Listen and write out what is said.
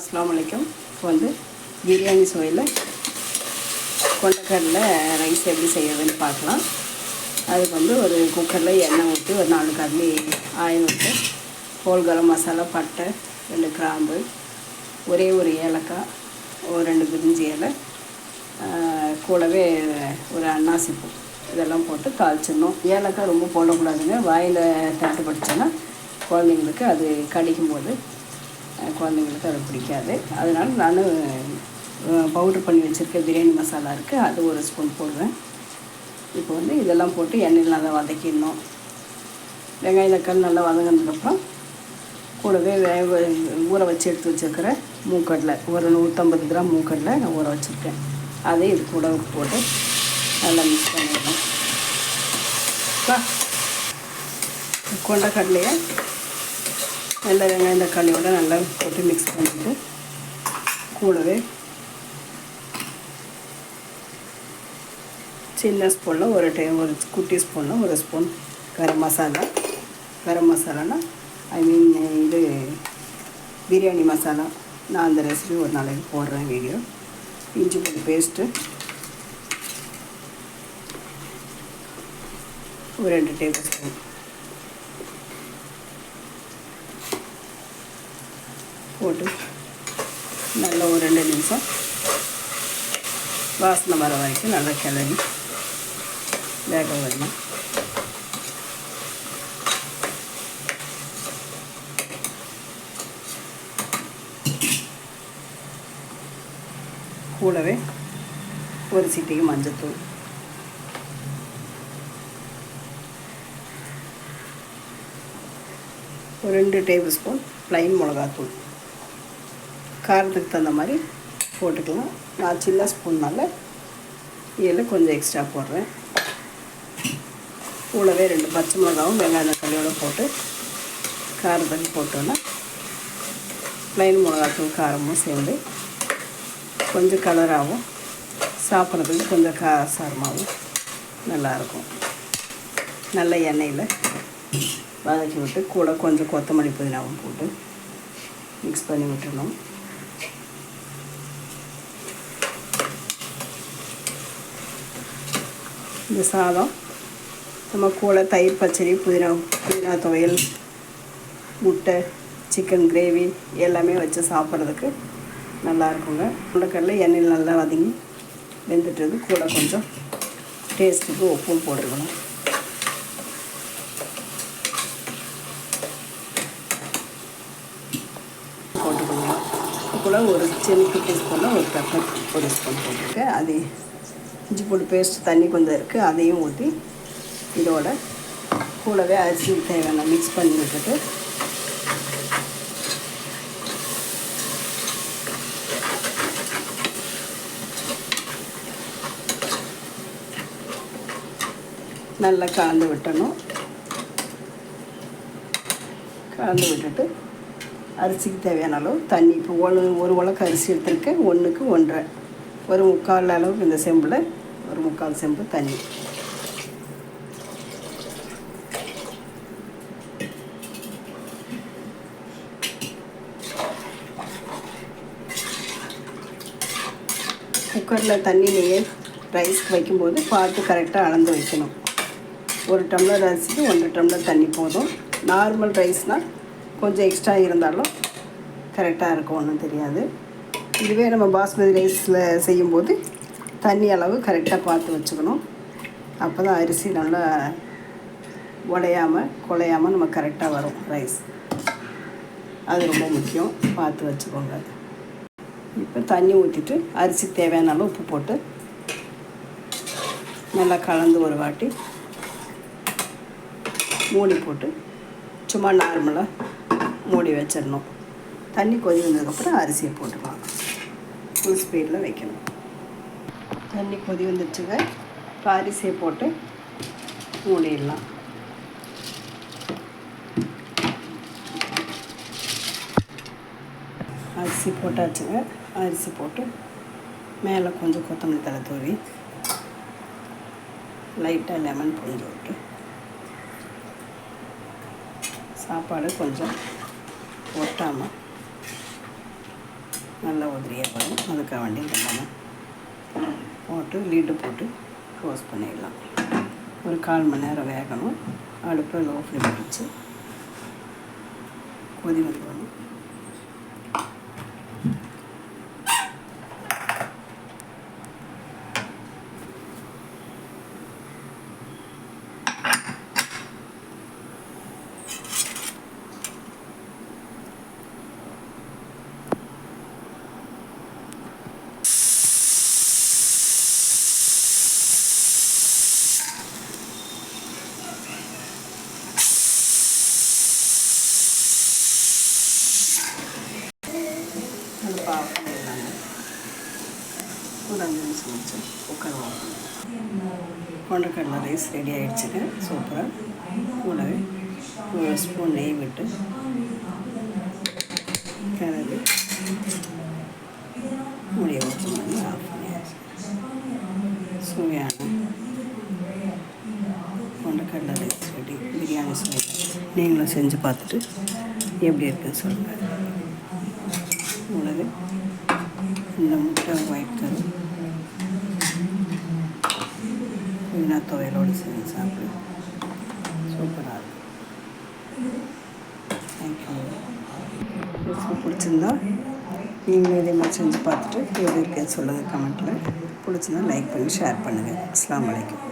அஸ்லாம் அலைக்கும். இப்போ வந்து பிரியாணி சுவையில் கொண்டக்கடலை ரைஸ் எப்படி செய்யறதுன்னு பார்க்கலாம். அதுக்கு வந்து ஒரு குக்கரில் எண்ணெய் ஊற்றி ஒரு நாலு கடலி ஆயில் விட்டு கோல் கரம் மசாலா பட்டை ரெண்டு கிராம்பு ஒரே ஒரு ஏலக்காய் ஒரு ரெண்டு பிரிஞ்சி இலை கூடவே ஒரு அன்னாசிப்பூ. பூ இதெல்லாம் போட்டு தாளிச்சிடணும். ஏலக்காய் ரொம்ப போடக்கூடாதுங்க. வாயில் தட்டு படிச்சோன்னா குழந்தைங்களுக்கு அது கடிக்கும் போது குழந்தைங்களுக்கு அது பிடிக்காது. அதனால் நான் பவுட்ரு பண்ணி வச்சுருக்க பிரியாணி மசாலா இருக்குது அது ஒரு ஸ்பூன் போடுவேன். இப்போ வந்து இதெல்லாம் போட்டு எண்ணெயில் நல்லா வதக்கிடணும். வெங்காயம் தக்காளி நல்லா வதங்கினதுக்கப்புறம் கூடவே வேக ஊற வச்சு எடுத்து வச்சுருக்கிற மூக்கடலை. ஒரு நூற்றம்பது கிராம் மூக்கடலை நான் ஊற வச்சுருக்கேன். அதை இது கூட போட்டு நல்லா மிக்ஸ் பண்ணிடணும். கொண்ட கொண்டக்கடலையை நல்ல வெங்காயம் தக்காளியோட நல்லா போட்டு மிக்ஸ் பண்ணிட்டு கூடவே சின்ன ஸ்பூனில் ஒரு டே ஒரு குட்டி ஸ்பூனில் ஒரு ஸ்பூன் கரம் மசாலா. கரம் மசாலானா ஐ மீன் இது பிரியாணி மசாலா. நான் அந்த ரெசிபி ஒரு நாளைக்கு போடுறேன் வீடியோ இஞ்சி பூண்டு பேஸ்ட்டு ஒரு ரெண்டு டேபிள் ஸ்பூன் போட்டு நல்லா ஒரு ரெண்டு நிமிஷம் வாசனை வர வரைக்கும் நல்லா கிளறி வேக வரணும் கூடவே ஒரு சிட்டிக்கு மஞ்சத்தூள். ஒரு ரெண்டு டேபிள் ஸ்பூன் ப்ளைன் மிளகாத்தூள். காரத்துக்கு தகுந்த மாதிரி போட்டுக்கலாம். நான் சின்ன ஸ்பூன்னால் இதில் கொஞ்சம் எக்ஸ்ட்ரா போடுறேன். கூடவே ரெண்டு பச்சை மிளகாவும் வெங்காய தக்காளியோட போட்டு காரத்துக்கு போட்டோன்னா ப்ளைன் மிளகாத்தூள் காரமும் சேர்ந்து கொஞ்சம் கலராகவும் சாப்பிட்றதுக்கு கொஞ்சம் காரசாரமாகவும் நல்லாயிருக்கும். நல்ல எண்ணெயில் வதக்கி விட்டு கூட கொஞ்சம் கொத்தமல்லி புதினாவும் போட்டு மிக்ஸ் பண்ணி விட்டுணும் இந்த சாதம். நம்ம கூட தயிர் பச்சடி புதினா புதினா துவையல் முட்டை சிக்கன் கிரேவி எல்லாமே வச்சு சாப்பிட்றதுக்கு நல்லா இருக்குங்க. எண்ணெயில் நல்லா வதங்கி வெந்துட்டுது. கூட கொஞ்சம் டேஸ்ட்டுக்கு உப்பும் போட்டுக்கணும். போட்டுக்கணும். கூட ஒரு சின்ன குட்டி ஸ்பூனில் ஒரு பெப்பர் ஒரு ஸ்பூன் போட்டிருக்கேன் அது இஞ்சி பூண்டு பேஸ்ட் தண்ணி கொஞ்சம் இருக்குது அதையும் ஊற்றி இதோட கூடவே அரிசி தேவையான மிக்ஸ் பண்ணி விட்டுட்டு நல்லா கலந்து விட்டணும். கலந்து விட்டுட்டு அரிசிக்கு தேவையான அளவு தண்ணி இப்போ ஒன்று ஒரு உலக்கு அரிசி எடுத்திருக்கேன் ஒன்றுக்கு ஒன்றரை. ஒரு முக்கால் அளவுக்கு இந்த செம்பில் ஒரு முக்கால் செம்பு தண்ணி. குக்கரில் தண்ணியிலேயே ரைஸ் ரைஸ்க்கு வைக்கும்போது பார்த்து கரெக்டாக அளந்து வைக்கணும். ஒரு டம்ளர் அரிசிக்கு ஒன்றரை டம்ளர் தண்ணி போதும். நார்மல் ரைஸ்னால் கொஞ்சம் எக்ஸ்ட்ரா இருந்தாலும் கரெக்டாக இருக்கும் ஒன்றும் தெரியாது. இதுவே நம்ம பாஸ்மதி ரைஸில் செய்யும்போது தண்ணி அளவு கரெக்டாக பார்த்து வச்சுக்கணும். அப்போ தான் அரிசி நல்லா உடையாமல் குலையாமல் நம்ம கரெக்டாக வரும் ரைஸ் அது ரொம்ப முக்கியம். பார்த்து வச்சுக்கோங்க. அது இப்போ தண்ணி ஊற்றிட்டு அரிசி தேவையான அளவு உப்பு போட்டு நல்லா கலந்து ஒரு வாட்டி மூடி போட்டு சும்மா நார்மலாக மூடி வச்சிடணும். தண்ணி கொதி வந்ததுக்கப்புறம் அரிசியை போட்டுக்கலாம். ஃபுல் ஸ்பீடில் வைக்கணும். தண்ணி கொதி வந்துடுச்சுங்க இப்போ அரிசியை போட்டு மூடிடலாம். அரிசி போட்டாச்சுங்க. அரிசி போட்டு மேலே கொஞ்சம் கொத்தமல்லி தலை தூவி லைட்டாக லெமன் புழிஞ்சு விட்டு சாப்பாடு கொஞ்சம் ஒட்டாமல் நல்ல உதிரியாக வரும். அதுக்காக வேண்டி நம்ம போட்டு லீடு போட்டு க்ளோஸ் பண்ணிடலாம். ஒரு கால் மணி நேரம் வேகணும். அடுப்பை லோ ஃப்ளேம் வச்சு கொதி வந்துடணும் அடுப்பு ஆஃப் பண்ணிடலாங்க ஒரு அஞ்சு நிமிஷம் வச்சு குக்கர் கொண்டக்கடலை ரைஸ் ரெடி ஆகிடுச்சுங்க சூப்பராக கூடவே ஒரு ஸ்பூன் நெய் விட்டு கிளறி முடிய வச்சு பண்ணி ஆஃப் பண்ணியாச்சு சுவையான கொண்டக்கடலை ரைஸ் ரெடி பிரியாணி சுவை. நீங்களும் செஞ்சு பார்த்துட்டு எப்படி இருக்குன்னு சொல்லுங்கள் உள்ளது இந்த முட்டை ஒயிட் கரு புதினா துவையலோடு செஞ்சு சாப்பிடு சூப்பராக இருக்கும் தேங்க்யூ ரெசிபி பிடிச்சிருந்தா நீங்களும் இதே மாதிரி செஞ்சு பார்த்துட்டு எப்படி இருக்குன்னு சொல்லுங்கள் கமெண்ட்டில் பிடிச்சிருந்தா லைக் பண்ணி ஷேர் பண்ணுங்கள் அஸ்லாம் வலைக்கம்